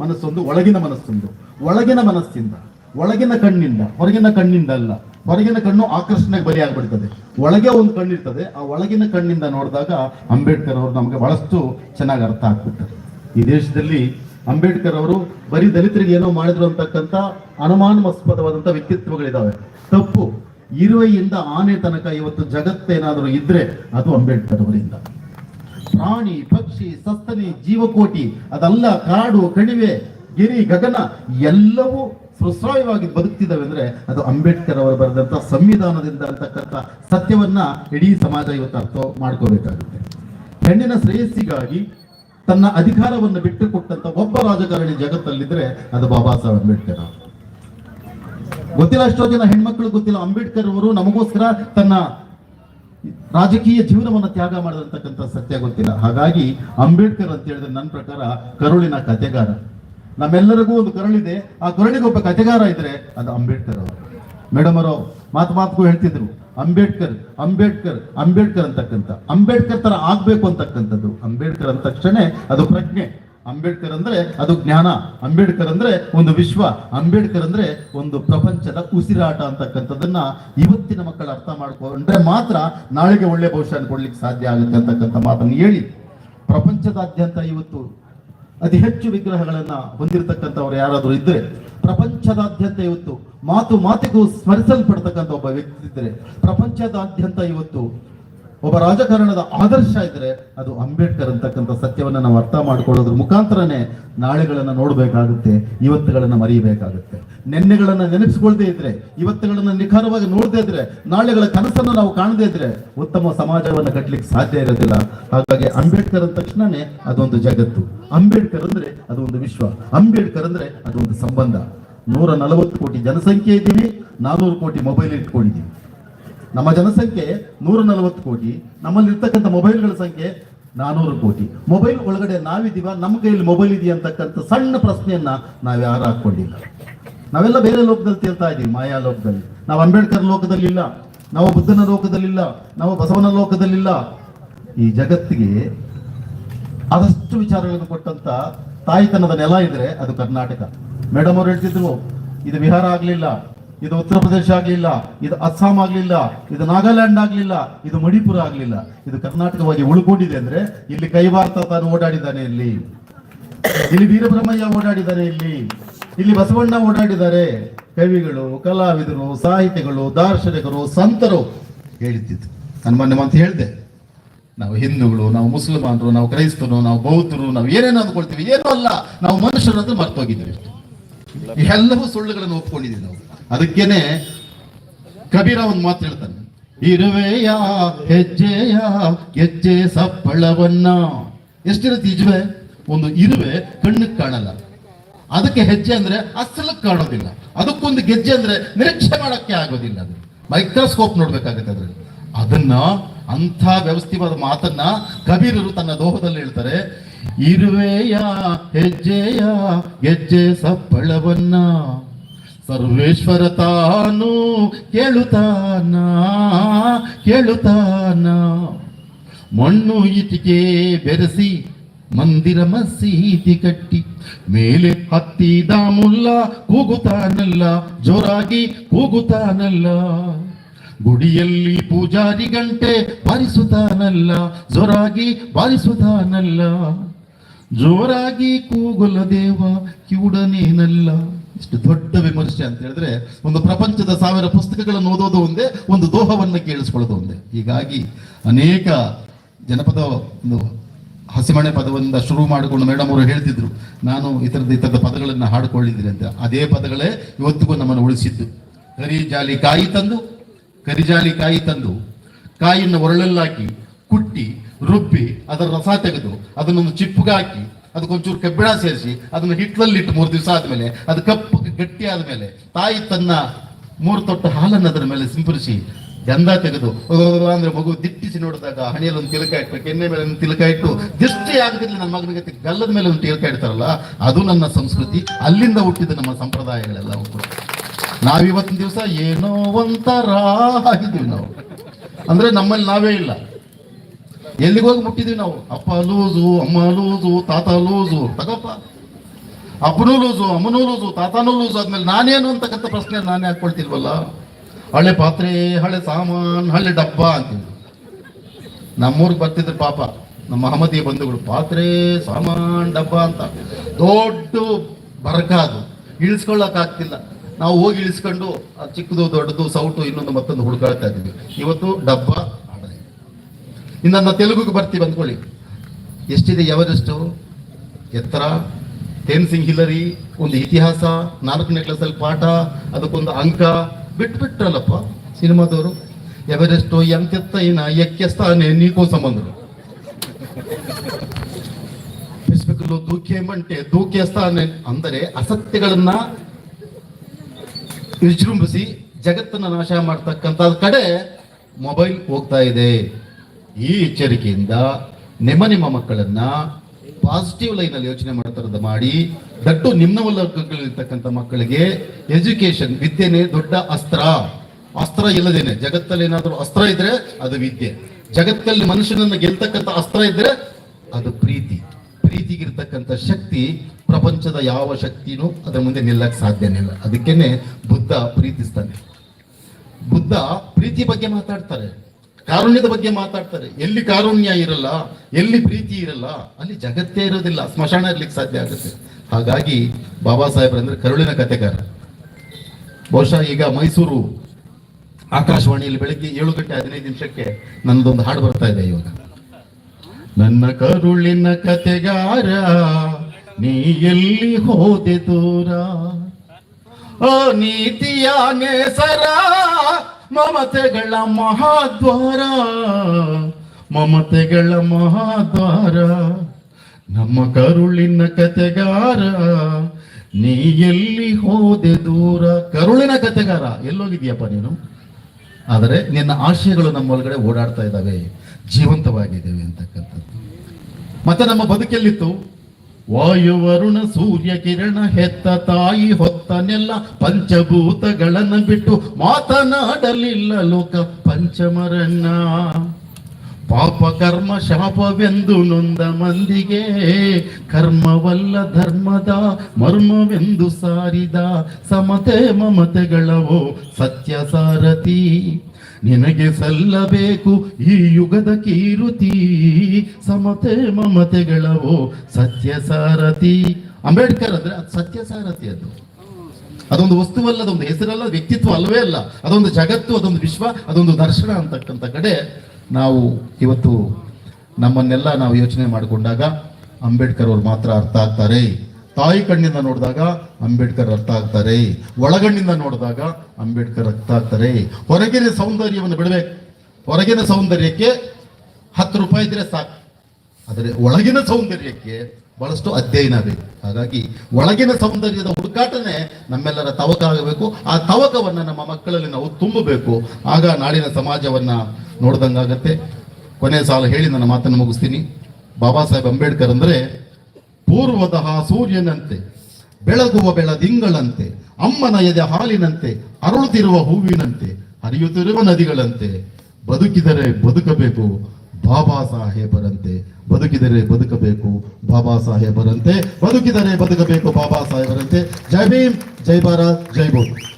ಮನಸ್ಸೊಂದು ಒಳಗಿನ ಮನಸ್ಸೊಂದು ಒಳಗಿನ ಮನಸ್ಸಿಂದ, ಒಳಗಿನ ಕಣ್ಣಿಂದ, ಹೊರಗಿನ ಕಣ್ಣಿಂದ ಅಲ್ಲ. ಹೊರಗಿನ ಕಣ್ಣು ಆಕರ್ಷಣೆಗೆ ಬಲಿಯಾಗ್ಬಿಡ್ತದೆ. ಒಳಗೆ ಒಂದು ಕಣ್ಣಿರ್ತದೆ, ಆ ಒಳಗಿನ ಕಣ್ಣಿಂದ ನೋಡಿದಾಗ ಅಂಬೇಡ್ಕರ್ ಅವರು ನಮಗೆ ಬಹಳಷ್ಟು ಚೆನ್ನಾಗಿ ಅರ್ಥ ಆಗ್ಬಿಡ್ತಾರೆ ಈ ದೇಶದಲ್ಲಿ ಅಂಬೇಡ್ಕರ್ ಅವರು ಬರೀ ದಲಿತರಿಗೆ ಏನೋ ಮಾಡಿದ್ರು ಅಂತಕ್ಕಂಥ ಅನುಮಾನಾಸ್ಪದವಾದಂಥ ವ್ಯಕ್ತಿತ್ವಗಳಿದಾವೆ. ತಪ್ಪು. ಇರುವೆಯಿಂದ ಆನೆ ತನಕ ಇವತ್ತು ಜಗತ್ತೇನಾದರೂ ಇದ್ರೆ ಅದು ಅಂಬೇಡ್ಕರ್ ಅವರಿಂದ. ಪ್ರಾಣಿ, ಪಕ್ಷಿ, ಸಸ್ತನಿ, ಜೀವಕೋಟಿ, ಅದಲ್ಲ ಕಾಡು, ಕಣಿವೆ, ಗಿರಿ, ಗಗನ ಎಲ್ಲವೂ ಸುಸ್ರಾಯವಾಗಿ ಬದುಕ್ತಿದ್ದಾವೆ ಅಂದ್ರೆ ಅದು ಅಂಬೇಡ್ಕರ್ ಅವರು ಬರೆದಂತ ಸಂವಿಧಾನದಿಂದ ಅಂತಕ್ಕಂಥ ಸತ್ಯವನ್ನ ಇಡೀ ಸಮಾಜ ಇವತ್ತು ಅರ್ಥ ಮಾಡ್ಕೋಬೇಕಾಗುತ್ತೆ. ಹೆಣ್ಣಿನ ಶ್ರೇಯಸ್ಸಿಗಾಗಿ ತನ್ನ ಅಧಿಕಾರವನ್ನು ಬಿಟ್ಟು ಕೊಟ್ಟಂತ ಒಬ್ಬ ರಾಜಕಾರಣಿ ಜಗತ್ತಲ್ಲಿದ್ರೆ ಅದು ಬಾಬಾ ಸಾಹೇಬ್ ಅಂಬೇಡ್ಕರ್ ಗೊತ್ತಿಲ್ಲ ಅಷ್ಟೋ ಜನ ಹೆಣ್ಮಕ್ಳು ಗೊತ್ತಿಲ್ಲ, ಅಂಬೇಡ್ಕರ್ ಅವರು ನಮಗೋಸ್ಕರ ತನ್ನ ರಾಜಕೀಯ ಜೀವನವನ್ನು ತ್ಯಾಗ ಮಾಡಿದಂತಕ್ಕಂಥ ಸತ್ಯ ಗೊತ್ತಿಲ್ಲ. ಹಾಗಾಗಿ ಅಂಬೇಡ್ಕರ್ ಅಂತ ಹೇಳಿದ್ರೆ ನನ್ನ ಪ್ರಕಾರ ಕರುಳಿನ ಕತೆಗಾರ ನಮ್ಮೆಲ್ಲರಿಗೂ ಒಂದು ಕರುಳಿದೆ. ಆ ಕರುಳಿಗೆ ಒಬ್ಬ ಕತೆಗಾರ ಇದ್ರೆ ಅದು ಅಂಬೇಡ್ಕರ್ ಅವರು. ಮೇಡಮ್ ಅವರು, ಮಾತು ಮಾತುಗೂ ಹೇಳ್ತಿದ್ರು, ಅಂಬೇಡ್ಕರ್ ಅಂಬೇಡ್ಕರ್ ಅಂಬೇಡ್ಕರ್ ಅಂತಕ್ಕಂಥ. ಅಂಬೇಡ್ಕರ್ ತರ ಆಗ್ಬೇಕು ಅಂತಕ್ಕಂಥದ್ದು. ಅಂಬೇಡ್ಕರ್ ಅಂದ ತಕ್ಷಣ ಅದು ಪ್ರಜ್ಞೆ. ಅಂಬೇಡ್ಕರ್ ಅಂದ್ರೆ ಅದು ಜ್ಞಾನ. ಅಂಬೇಡ್ಕರ್ ಅಂದ್ರೆ ಒಂದು ವಿಶ್ವ. ಅಂಬೇಡ್ಕರ್ ಅಂದ್ರೆ ಒಂದು ಪ್ರಪಂಚದ ಉಸಿರಾಟ ಅಂತಕ್ಕಂಥದ್ದನ್ನ ಇವತ್ತಿನ ಮಕ್ಕಳು ಅರ್ಥ ಮಾಡ್ಕೊಂಡ್ರೆ ಮಾತ್ರ ನಾಳೆಗೆ ಒಳ್ಳೆ ಭವಿಷ್ಯ ಕೊಡ್ಲಿಕ್ಕೆ ಸಾಧ್ಯ ಆಗುತ್ತೆ ಅಂತಕ್ಕಂಥ ಮಾತನ್ನು ಹೇಳಿ. ಪ್ರಪಂಚದಾದ್ಯಂತ ಇವತ್ತು ಅತಿ ಹೆಚ್ಚು ವಿಗ್ರಹಗಳನ್ನ ಹೊಂದಿರತಕ್ಕಂಥವ್ರು ಯಾರಾದರೂ ಇದ್ರೆ, ಪ್ರಪಂಚದಾದ್ಯಂತ ಇವತ್ತು ಮಾತು ಮಾತಿಗೂ ಸ್ಮರಿಸಲ್ಪಡ್ತಕ್ಕಂಥ ಒಬ್ಬ ವ್ಯಕ್ತಿ ಇದ್ರೆ, ಪ್ರಪಂಚದಾದ್ಯಂತ ಇವತ್ತು ಒಬ್ಬ ರಾಜಕಾರಣದ ಆದರ್ಶ ಇದ್ರೆ ಅದು ಅಂಬೇಡ್ಕರ್ ಅಂತಕ್ಕಂಥ ಸತ್ಯವನ್ನ ನಾವು ಅರ್ಥ ಮಾಡ್ಕೊಳ್ಳೋದ್ರ ಮುಖಾಂತರನೇ ನಾಳೆಗಳನ್ನ ನೋಡ್ಬೇಕಾಗುತ್ತೆ, ಇವತ್ತುಗಳನ್ನ ಮರೆಯಬೇಕಾಗುತ್ತೆ ನೆನ್ನೆಗಳನ್ನ ನೆನಪಿಸ್ಕೊಳ್ದೇ ಇದ್ರೆ, ಇವತ್ತುಗಳನ್ನ ನಿಖರವಾಗಿ ನೋಡದೇ ಇದ್ರೆ, ನಾಳೆಗಳ ಕನಸನ್ನು ನಾವು ಕಾಣದೇ ಇದ್ರೆ ಉತ್ತಮ ಸಮಾಜವನ್ನ ಕಟ್ಟಲಿಕ್ಕೆ ಸಾಧ್ಯ ಇರೋದಿಲ್ಲ. ಹಾಗಾಗಿ ಅಂಬೇಡ್ಕರ್ ಅಂದ ತಕ್ಷಣನೇ ಅದೊಂದು ಜಗತ್ತು. ಅಂಬೇಡ್ಕರ್ ಅಂದ್ರೆ ಅದು ಒಂದು ವಿಶ್ವ. ಅಂಬೇಡ್ಕರ್ ಅಂದ್ರೆ ಅದೊಂದು ಸಂಬಂಧ. ನೂರ ನಲವತ್ತು ಕೋಟಿ ಜನಸಂಖ್ಯೆ ಇದ್ದೀವಿ, ನಾನೂರು ಕೋಟಿ ಮೊಬೈಲ್ ಇಟ್ಕೊಂಡಿದ್ದೀವಿ. ನಮ್ಮ ಜನಸಂಖ್ಯೆ ನೂರ ನಲವತ್ತು ಕೋಟಿ ನಮ್ಮಲ್ಲಿ ಇರ್ತಕ್ಕಂಥ ಮೊಬೈಲ್ಗಳ ಸಂಖ್ಯೆ ನಾನೂರು ಕೋಟಿ. ಮೊಬೈಲ್ ಒಳಗಡೆ ನಾವಿದ್ದೀವ, ನಮ್ಮ ಕೈಯಲ್ಲಿ ಮೊಬೈಲ್ ಇದೆಯಾ ಅಂತಕ್ಕಂಥ ಸಣ್ಣ ಪ್ರಶ್ನೆಯನ್ನ ನಾವು ಯಾರು ಹಾಕೊಂಡಿಲ್ಲ ನಾವೆಲ್ಲ ಬೇರೆ ಲೋಕದಲ್ಲಿ ತೇಳ್ತಾ ಇದ್ದೀವಿ, ಮಾಯಾ ಲೋಕದಲ್ಲಿ. ನಾವು ಅಂಬೇಡ್ಕರ್ ಲೋಕದಲ್ಲಿಲ್ಲ, ನಾವು ಬುದ್ಧನ ಲೋಕದಲ್ಲಿಲ್ಲ, ನಾವು ಬಸವನ ಲೋಕದಲ್ಲಿಲ್ಲ. ಈ ಜಗತ್ತಿಗೆ ಆದಷ್ಟು ವಿಚಾರಗಳನ್ನು ಕೊಟ್ಟಂತ ತಾಯಿತನದ ನೆಲ ಇದ್ರೆ ಅದು ಕರ್ನಾಟಕ. ಮೇಡಮ್ ಅವ್ರು ಹೇಳ್ತಿದ್ರು, ಇದು ವಿಹಾರ ಆಗ್ಲಿಲ್ಲ. ಇದು ಉತ್ತರ ಪ್ರದೇಶ ಆಗ್ಲಿಲ್ಲ, ಇದು ಅಸ್ಸಾಂ ಆಗ್ಲಿಲ್ಲ, ಇದು ನಾಗಾಲ್ಯಾಂಡ್ ಆಗ್ಲಿಲ್ಲ, ಇದು ಮಣಿಪುರ ಆಗ್ಲಿಲ್ಲ. ಇದು ಕರ್ನಾಟಕವಾಗಿ ಉಳ್ಕೊಂಡಿದೆ ಅಂದ್ರೆ ಇಲ್ಲಿ ಕೈವಾರ್ತ ತಾನು ಓಡಾಡಿದ್ದಾನೆ ಇಲ್ಲಿ. ಇಲ್ಲಿ ವೀರಬ್ರಹ್ಮಯ್ಯ ಓಡಾಡಿದ್ದಾರೆ ಇಲ್ಲಿ. ಇಲ್ಲಿ ಬಸವಣ್ಣ ಓಡಾಡಿದ್ದಾರೆ. ಕವಿಗಳು, ಕಲಾವಿದರು, ಸಾಹಿತಿಗಳು, ದಾರ್ಶನಿಕರು, ಸಂತರು ಹೇಳ್ತಿದ್ರು ನಾನು ಮೊನ್ನೆ ಮತ್ತೆ ಹೇಳಿದೆ. ನಾವು ಹಿಂದೂಗಳು, ನಾವು ಮುಸಲ್ಮಾನರು, ನಾವು ಕ್ರೈಸ್ತರು, ನಾವು ಬೌದ್ಧರು, ನಾವು ಏನೇನು ಅಂದ್ಕೊಳ್ತೀವಿ, ಏನೂ ಅಲ್ಲ. ನಾವು ಮನುಷ್ಯರು ಅಂತ ಮರ್ತೋಗಿದ್ದೀವಿ ಎಲ್ಲವೂ ಸುಳ್ಳುಗಳನ್ನು ಒಪ್ಕೊಂಡಿದ್ದೀವಿ ನಾವು. ಅದಕ್ಕೇನೆ ಕಬೀರ ಒಂದು ಮಾತು ಹೇಳ್ತಾನೆ, ಇರುವೆಯ ಹೆಜ್ಜೆಯ ಹೆಜ್ಜೆ ಸಪ್ಪಳವನ್ನ ಎಷ್ಟಿರುತ್ತೆ ಇಜುವೆ ಒಂದು ಇರುವೆ ಕಣ್ಣಿಗೆ ಕಾಣಲ್ಲ. ಅದಕ್ಕೆ ಹೆಜ್ಜೆ ಅಂದ್ರೆ ಅಸಲಕ್ಕೆ ಕಾಣೋದಿಲ್ಲ. ಅದಕ್ಕೊಂದು ಗೆಜ್ಜೆ ಅಂದ್ರೆ ನಿರೀಕ್ಷೆ ಮಾಡೋಕ್ಕೆ ಆಗೋದಿಲ್ಲ ಅದು. ಮೈಕ್ರೋಸ್ಕೋಪ್ ನೋಡ್ಬೇಕಾಗುತ್ತೆ ಅದ್ರಲ್ಲಿ. ಅದನ್ನ ಅಂಥ ವ್ಯವಸ್ಥಿತವಾದ ಮಾತನ್ನ ಕಬೀರರು ತನ್ನ ದೋಹದಲ್ಲಿ ಹೇಳ್ತಾರೆ, ಇರುವೆಯ ಹೆಜ್ಜೆಯ ಗೆಜ್ಜೆ ಸಪ್ಪಳವನ್ನ ಸರ್ವೇಶ್ವರ ತಾನು ಕೇಳುತ್ತಾನ ಕೇಳುತ್ತಾನ. ಮಣ್ಣು ಇಟಿಕೆ ಬೆರೆಸಿ, ಮಂದಿರ ಮಸೀದಿ ಕಟ್ಟಿ, ಮೇಲೆ ಹತ್ತಿದ ಮುಲ್ಲ ಕೂಗುತ್ತಾನಲ್ಲ, ಜೋರಾಗಿ ಕೂಗುತ್ತಾನಲ್ಲ. ಗುಡಿಯಲ್ಲಿ ಪೂಜಾರಿ ಗಂಟೆ ಬಾರಿಸುತ್ತಾನಲ್ಲ, ಜೋರಾಗಿ ಬಾರಿಸುತ್ತಾನಲ್ಲ. ಜೋರಾಗಿ ಕೂಗುಲ ದೇವ ಕಿವುಡನೇನಲ್ಲ. ಇಷ್ಟು ದೊಡ್ಡ ವಿಮರ್ಶೆ ಅಂತ ಹೇಳಿದ್ರೆ ಒಂದು ಪ್ರಪಂಚದ ಸಾವಿರ ಪುಸ್ತಕಗಳನ್ನು ಓದೋದು ಒಂದೇ, ಒಂದು ದೋಹವನ್ನು ಕೇಳಿಸ್ಕೊಳ್ಳೋದು ಒಂದೇ. ಹೀಗಾಗಿ ಅನೇಕ ಜನಪದ ಒಂದು ಹಸಿಮಣೆ ಪದವನ್ನ ಶುರು ಮಾಡಿಕೊಂಡು ಮೇಡಮ್ ಅವರು ಹೇಳ್ತಿದ್ರು, ನಾನು ಈ ಥರದ ಈ ಥರದ ಪದಗಳನ್ನು ಹಾಡ್ಕೊಳ್ಳಿದ್ದೀನಿ ಅಂತ. ಅದೇ ಪದಗಳೇ ಇವತ್ತಿಗೂ ನಮ್ಮನ್ನು ಉಳಿಸಿದ್ದು. ಕರಿಜಾಲಿ ಕಾಯಿ ತಂದು ಕರಿಜಾಲಿ ಕಾಯಿ ತಂದು, ಕಾಯಿಯನ್ನು ಒರಳಲ್ಲಾಕಿ, ಕುಟ್ಟಿ, ರುಬ್ಬಿ, ಅದರ ರಸ ತೆಗೆದು, ಅದನ್ನೊಂದು ಚಿಪ್ಪುಗೆ ಹಾಕಿ ಅದಕ್ಕೊಂಚೂರು ಕಬ್ಬಿಣ ಸೇರಿಸಿ, ಅದನ್ನು ಹಿಟ್ಲಲ್ಲಿ ಇಟ್ಟು ಮೂರು ದಿವಸ ಆದ್ಮೇಲೆ, ಅದು ಕಪ್ಪು ಗಟ್ಟಿ ಆದಮೇಲೆ, ತಾಯಿ ತನ್ನ ಮೂರು ತೊಟ್ಟು ಹಾಲನ್ನು ಅದರ ಮೇಲೆ ಸಿಂಪರಿಸಿ ಗಂಧ ತೆಗೆದು ಅಂದ್ರೆ ಮಗು ದಿಟ್ಟಿಸಿ ನೋಡಿದಾಗ ಹಣಿಯಲ್ಲಿ ಒಂದು ತಿಲಕ ಇಟ್ಬೇಕು, ಎಣ್ಣೆ ಮೇಲೆ ಒಂದು ತಿಲಕ ಇಟ್ಟು, ದೃಷ್ಟಿ ಆಗದಿಲ್ಲ ನನ್ನ ಮಗನಿಗೆ ಗಲ್ಲದ ಮೇಲೆ ಒಂದು ತಿಲಕ ಇಡ್ತಾರಲ್ಲ, ಅದು ನನ್ನ ಸಂಸ್ಕೃತಿ, ಅಲ್ಲಿಂದ ಹುಟ್ಟಿದ ನಮ್ಮ ಸಂಪ್ರದಾಯಗಳೆಲ್ಲ ಕೂಡ ನಾವಿವತ್ತಿನ ದಿವಸ ಏನೋ ಒಂಥರ ಆಗಿದ್ದೀವಿ ನಾವು. ಅಂದ್ರೆ ನಮ್ಮಲ್ಲಿ ನಾವೇ ಇಲ್ಲ. ಎಲ್ಲಿಗೆ ಹೋಗಿ ಮುಟ್ಟಿದೀವಿ ನಾವು? ಅಪ್ಪ ಲೂಸು, ಅಮ್ಮ ಲೂಸು, ತಾತ ಲೂಸು. ತಗೋಪ್ಪ. ಅಪ್ಪನೂ ಲೂಸು, ಅಮ್ಮನೂ ಲೂಸು, ತಾತನೂ ಲೂಸು ಆದ್ಮೇಲೆ ನಾನೇನು ಅಂತಕ್ಕಂಥ ಪ್ರಶ್ನೆ ನಾನೇ ಹಾಕೊಳ್ತಿಲ್ವಲ್ಲ ಹಳೆ ಪಾತ್ರೆ, ಹಳೆ ಸಾಮಾನು, ಹಳೆ ಡಬ್ಬ ಅಂತೀವಿ. ನಮ್ಮೂರಿಗೆ ಬರ್ತಿದ್ರು ಪಾಪ. ನಮ್ಮ ಅಹಮದಿಯ ಬಂಧುಗಳು, ಪಾತ್ರೆ, ಸಾಮಾನು, ಡಬ್ಬ ಅಂತ. ದೊಡ್ಡ ಬರಕ ಅದು. ಇಳಿಸ್ಕೊಳ್ಳಕ್ ಆಗ್ತಿಲ್ಲ. ನಾವು ಹೋಗಿ ಇಳಿಸ್ಕೊಂಡು ಚಿಕ್ಕದು, ದೊಡ್ಡದು, ಸೌಟು ಇನ್ನೊಂದು ಮತ್ತೊಂದು ಹುಡುಕಾಡ್ತಾ ಇದ್ವಿ ಇವತ್ತು ಡಬ್ಬ. ಇನ್ನು ತೆಲುಗುಗೆ ಬರ್ತೀವಿ ಅಂದ್ಕೊಳ್ಳಿ. ಎಷ್ಟಿದೆ ಎವರೆಸ್ಟು ಎತ್ತರ ತೇನ್ಸಿಂಗ್ ಹಿಲರಿ ಒಂದು ಇತಿಹಾಸ, ನಾಲ್ಕನೇ ಕ್ಲಾಸಲ್ಲಿ ಪಾಠ, ಅದಕ್ಕೊಂದು ಅಂಕ. ಬಿಟ್ಬಿಟ್ರಲ್ಲಪ್ಪ ಸಿನಿಮಾದವರು. ಎವರೆಸ್ಟು ಎಂತೆತ್ತ ಏನ ಎಕ್ಕೆಸ್ತಾನೆ ನೀಕೋ ಸಂಬಂಧರು. ದೂಕೆ ಮಂಟೆ ಸ್ಥಾನ ಅಂದರೆ ಅಸತ್ಯಗಳನ್ನ ವಿಜೃಂಭಿಸಿ ಜಗತ್ತನ್ನ ನಾಶ ಮಾಡ್ತಕ್ಕಂಥ ಕಡೆ ಮೊಬೈಲ್ ಹೋಗ್ತಾ ಇದೆ. ಈ ಎಚ್ಚರಿಕೆಯಿಂದ ನಿಮ್ಮ ನಿಮ್ಮ ಮಕ್ಕಳನ್ನ ಪಾಸಿಟಿವ್ ಲೈನ್ ಅಲ್ಲಿ ಯೋಚನೆ ಮಾಡ್ತಾರದ ಮಾಡಿ, ದಟ್ಟು ನಿಮ್ನ ವರ್ಗಗಳಿರ್ತಕ್ಕಂಥ ಮಕ್ಕಳಿಗೆ ಎಜುಕೇಶನ್ ವಿದ್ಯೆನೇ ದೊಡ್ಡ ಅಸ್ತ್ರ. ಅಸ್ತ್ರ ಇಲ್ಲದೇನೆ, ಜಗತ್ತಲ್ಲಿ ಏನಾದರೂ ಅಸ್ತ್ರ ಇದ್ರೆ ಅದು ವಿದ್ಯೆ. ಜಗತ್ತಲ್ಲಿ ಮನುಷ್ಯನನ್ನ ಗೆಲ್ತಕ್ಕಂಥ ಅಸ್ತ್ರ ಇದ್ರೆ ಅದು ಪ್ರೀತಿ. ಪ್ರೀತಿಗಿರ್ತಕ್ಕಂಥ ಶಕ್ತಿ ಪ್ರಪಂಚದ ಯಾವ ಶಕ್ತಿನೂ ಅದರ ಮುಂದೆ ನಿಲ್ಲಕ್ ಸಾಧ್ಯನೇ ಇಲ್ಲ. ಅದಕ್ಕೇನೆ ಬುದ್ಧ ಪ್ರೀತಿಸ್ತಾನೆ. ಬುದ್ಧ ಪ್ರೀತಿ ಬಗ್ಗೆ ಮಾತಾಡ್ತಾರೆ. ಕಾರುಣ್ಯದ ಬಗ್ಗೆ ಮಾತಾಡ್ತಾರೆ. ಎಲ್ಲಿ ಕಾರುಣ್ಯ ಇರಲ್ಲ, ಎಲ್ಲಿ ಪ್ರೀತಿ ಇರಲ್ಲ, ಅಲ್ಲಿ ಜಗತ್ತೇ ಇರೋದಿಲ್ಲ. ಸ್ಮಶಾನ ಇರ್ಲಿಕ್ಕೆ ಸಾಧ್ಯ ಆಗುತ್ತೆ. ಹಾಗಾಗಿ ಬಾಬಾ ಸಾಹೇಬ್ರ ಅಂದ್ರೆ ಕರುಳಿನ ಕತೆಗಾರ ಬಹುಶಃ ಈಗ ಮೈಸೂರು ಆಕಾಶವಾಣಿಯಲ್ಲಿ ಬೆಳಗ್ಗೆ ಏಳು ಗಂಟೆ ಹದಿನೈದು ನಿಮಿಷಕ್ಕೆ ನನ್ನದೊಂದು ಹಾಡು ಬರ್ತಾ ಇದೆ ಇವಾಗ. ನನ್ನ ಕರುಳಿನ ಕತೆಗಾರ ನೀ ಎಲ್ಲಿ ಹೋದೆ ದೂರ? ಓ ನೀತಿಯ ನೇಸರ ಮಮತೆಗಳ ಮಹಾದ್ವಾರ ಮಮತೆಗಳ ಮಹಾದ್ವಾರ, ನಮ್ಮ ಕರುಳಿನ ಕತೆಗಾರ, ನೀ ಎಲ್ಲಿ ಹೋದೆ ದೂರ? ಕರುಳಿನ ಕತೆಗಾರ ಎಲ್ಲೋಗಿದ್ಯಪ್ಪ ನೀನು? ಆದರೆ ನಿನ್ನ ಆಶಯಗಳು ನಮ್ಮ ಒಳಗಡೆ ಓಡಾಡ್ತಾ ಇದ್ದಾವೆ. ಜೀವಂತವಾಗಿದ್ದೇವೆ ಅಂತಕ್ಕಂಥದ್ದು. ಮತ್ತೆ ನಮ್ಮ ಬದುಕಲ್ಲಿತ್ತು? ವಾಯು ವರುಣ ಸೂರ್ಯ ಕಿರಣ ಹೆತ್ತ ತಾಯಿ ಹೊತ್ತನೆಲ್ಲ ಪಂಚಭೂತಗಳನ್ನ ಬಿಟ್ಟು ಮಾತನಾಡಲಿಲ್ಲ ಲೋಕ ಪಂಚಮರಣ್ಣ. ಪಾಪ ಕರ್ಮ ಶಾಪವೆಂದು ನೊಂದ ಮಂದಿಗೆ, ಕರ್ಮವಲ್ಲ ಧರ್ಮದ ಮರ್ಮವೆಂದು ಸಾರಿದ ಸಮತೆ ಮಮತೆಗಳವೋ ಸತ್ಯ ಸಾರಥಿ ನಿನಗೆ ಸಲ್ಲಬೇಕು ಈ ಯುಗದ ಕೀರುತಿ, ಸಮತೆ ಮಮತೆಗಳವೋ ಸತ್ಯ ಸಾರಥಿ ಅಂಬೇಡ್ಕರ್ ಅಂದ್ರೆ ಅದು ಸತ್ಯ ಸಾರಥಿ ಅದು. ಅದೊಂದು ವಸ್ತುವಲ್ಲ ಅದೊಂದು ಹೆಸರಲ್ಲ ವ್ಯಕ್ತಿತ್ವ ಅಲ್ಲವೇ ಅಲ್ಲ. ಅದೊಂದು ಜಗತ್ತು, ಅದೊಂದು ವಿಶ್ವ, ಅದೊಂದು ದರ್ಶನ ಅಂತಕ್ಕಂಥ ಕಡೆ ನಾವು ಇವತ್ತು ನಮ್ಮನ್ನೆಲ್ಲ ನಾವು ಯೋಚನೆ ಮಾಡಿಕೊಂಡಾಗ ಅಂಬೇಡ್ಕರ್ ಅವ್ರು ಮಾತ್ರ ಅರ್ಥ ಆಗ್ತಾರೆ. ತಾಯಿ ಕಣ್ಣಿಂದ ನೋಡಿದಾಗ ಅಂಬೇಡ್ಕರ್ ಅರ್ಥ ಆಗ್ತಾರೆ ಒಳಗಣ್ಣಿಂದ ನೋಡಿದಾಗ ಅಂಬೇಡ್ಕರ್ ಅರ್ಥ ಆಗ್ತಾರೆ ಹೊರಗಿನ ಸೌಂದರ್ಯವನ್ನು ಬಿಡಬೇಕು. ಹೊರಗಿನ ಸೌಂದರ್ಯಕ್ಕೆ ಹತ್ತು ರೂಪಾಯಿ ಇದ್ರೆ ಸಾಕು. ಆದರೆ ಒಳಗಿನ ಸೌಂದರ್ಯಕ್ಕೆ ಬಹಳಷ್ಟು ಅಧ್ಯಯನ ಬೇಕು. ಹಾಗಾಗಿ ಒಳಗಿನ ಸೌಂದರ್ಯದ ಹುಡುಕಾಟನೆ ನಮ್ಮೆಲ್ಲರ ತವಕ ಆಗಬೇಕು. ಆ ತವಕವನ್ನು ನಮ್ಮ ಮಕ್ಕಳಲ್ಲಿ ನಾವು ತುಂಬಬೇಕು. ಆಗ ನಾಳಿನ ಸಮಾಜವನ್ನ ನೋಡ್ದಂಗಾಗತ್ತೆ. ಕೊನೆ ಸಾಲ ಹೇಳಿ ನನ್ನ ಮಾತನ್ನು ಮುಗಿಸ್ತೀನಿ. ಬಾಬಾ ಸಾಹೇಬ್ ಅಂಬೇಡ್ಕರ್ ಅಂದ್ರೆ ಪೂರ್ವದ ಸೂರ್ಯನಂತೆ, ಬೆಳಗುವ ಬೆಳದಿಂಗಳಂತೆ, ಅಮ್ಮನ ಎದೆ ಹಾಲಿನಂತೆ, ಅರಳುತ್ತಿರುವ ಹೂವಿನಂತೆ, ಹರಿಯುತ್ತಿರುವ ನದಿಗಳಂತೆ, ಬದುಕಿದರೆ ಬದುಕಬೇಕು, ಬಾಬಾ ಸಾಹೇಬರಂತೆ, ಬದುಕಿದರೆ ಬದುಕಬೇಕು, ಬಾಬಾ ಸಾಹೇಬರಂತೆ, ಬದುಕಿದರೆ ಬದುಕಬೇಕು, ಬಾಬಾ ಸಾಹೇಬರಂತೆ. ಜೈ ಭೀಮ್, ಜೈ ಭಾರತ್, ಜೈ ಬೋಧ್.